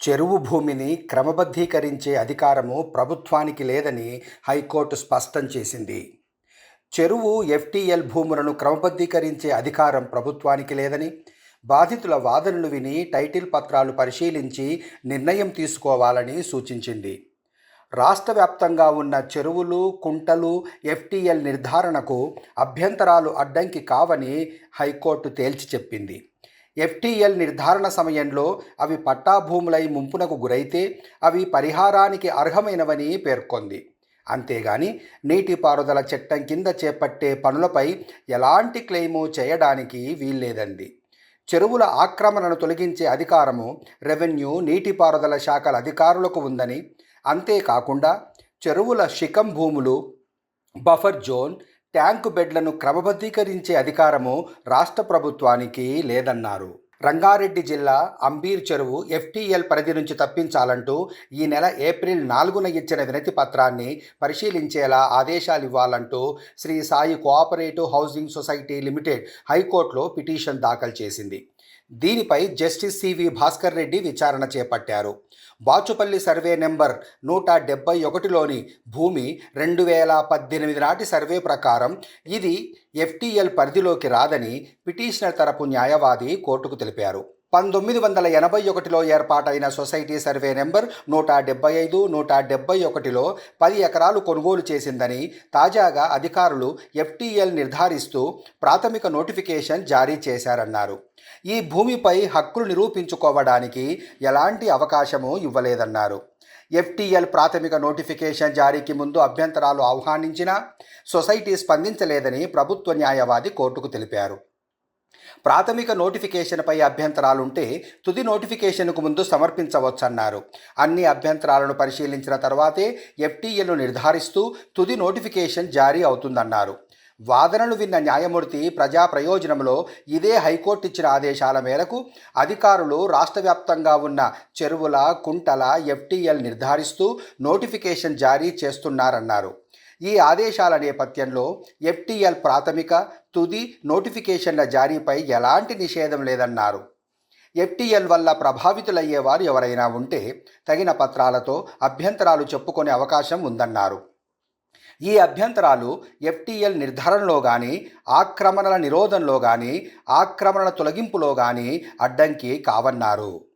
చెరువు భూమిని క్రమబద్ధీకరించే అధికారము ప్రభుత్వానికి లేదని హైకోర్టు స్పష్టం చేసింది. చెరువు ఎఫ్టీఎల్ భూములను క్రమబద్ధీకరించే అధికారం ప్రభుత్వానికి లేదని బాధితుల వాదనలు విని టైటిల్ పత్రాలు పరిశీలించి నిర్ణయం తీసుకోవాలని సూచించింది. రాష్ట్ర వ్యాప్తంగా ఉన్న చెరువులు కుంటలు ఎఫ్టీఎల్ నిర్ధారణకు అభ్యంతరాలు అడ్డంకి కావని హైకోర్టు తేల్చి చెప్పింది. ఎఫ్టీఎల్ నిర్ధారణ సమయంలో అవి పట్టాభూములై ముంపునకు గురైతే అవి పరిహారానికి అర్హమైనవని పేర్కొంది. అంతేగాని నీటిపారుదల చట్టం కింద చేపట్టే పనులపై ఎలాంటి క్లెయిము చేయడానికి వీల్లేదంది చెరువుల ఆక్రమణను తొలగించే అధికారము రెవెన్యూ నీటిపారుదల శాఖల అధికారులకు ఉందని అంతేకాకుండా చెరువుల శిఖం భూములు బఫర్ జోన్ ట్యాంకు బెడ్లను క్రమబద్ధీకరించే అధికారము రాష్ట్ర ప్రభుత్వానికి లేదన్నారు. రంగారెడ్డి జిల్లా అంబీర్ చెరువు ఎఫ్టీఎల్ పరిధి నుంచి తప్పించాలంటూ ఈ నెల ఏప్రిల్ నాలుగున ఇచ్చిన వినతి పత్రాన్ని పరిశీలించేలా ఆదేశాలు ఇవ్వాలంటూ Sri Sai cooperative housing society limited హైకోర్టులో పిటిషన్ దాఖలు చేసింది. దీనిపై జస్టిస్ సివి భాస్కర్ రెడ్డి విచారణ చేపట్టారు. బాచుపల్లి సర్వే నెంబర్ నూట డెబ్బై ఒకటిలోని భూమి రెండు వేల పద్దెనిమిది నాటి సర్వే ప్రకారం ఇది ఎఫ్టీఎల్ పరిధిలోకి రాదని పిటిషనర్ తరపు న్యాయవాది కోర్టుకు తెలిపారు. పంతొమ్మిది వందల ఎనభై ఒకటిలో ఏర్పాటైన సొసైటీ సర్వే నెంబర్ నూట డెబ్బై ఐదు నూట డెబ్బై ఒకటిలో పది ఎకరాలు కొనుగోలు చేసిందని తాజాగా అధికారులు ఎఫ్టీఎల్ నిర్ధారిస్తూ ప్రాథమిక నోటిఫికేషన్ జారీ చేశారన్నారు. ఈ భూమిపై హక్కులు నిరూపించుకోవడానికి ఎలాంటి అవకాశము ఇవ్వలేదన్నారు. ఎఫ్టీఎల్ ప్రాథమిక నోటిఫికేషన్ జారీకి ముందు అభ్యంతరాలు ఆహ్వానించినా సొసైటీ స్పందించలేదని ప్రభుత్వ న్యాయవాది కోర్టుకు తెలిపారు. ప్రాథమిక నోటిఫికేషన్పై అభ్యంతరాలుంటే తుది నోటిఫికేషన్కు ముందు సమర్పించవచ్చన్నారు. అన్ని అభ్యంతరాలను పరిశీలించిన తర్వాతే ఎఫ్టీఎల్ను నిర్ధారిస్తూ తుది నోటిఫికేషన్ జారీ అవుతుందన్నారు. వాదనలు విన్న న్యాయమూర్తి ప్రజా ప్రయోజనంలో ఇదే హైకోర్టు ఇచ్చిన ఆదేశాల మేరకు అధికారులు రాష్ట్ర వ్యాప్తంగా ఉన్న చెరువుల కుంటల ఎఫ్టీఎల్ నిర్ధారిస్తూ నోటిఫికేషన్ జారీ చేస్తున్నారన్నారు. ఈ ఆదేశాల నేపథ్యంలో ఎఫ్టీఎల్ ప్రాథమిక తుది నోటిఫికేషన్ల జారీపై ఎలాంటి నిషేధం లేదన్నారు. ఎఫ్టీఎల్ వల్ల ప్రభావితులయ్యేవారు ఎవరైనా ఉంటే తగిన పత్రాలతో అభ్యంతరాలు చెప్పుకునే అవకాశం ఉందన్నారు. ఈ అభ్యంతరాలు ఎఫ్టీఎల్ నిర్ధారణలో కానీ ఆక్రమణల నిరోధంలో కానీ ఆక్రమణల తొలగింపులో కానీ అడ్డంకి కావన్నారు.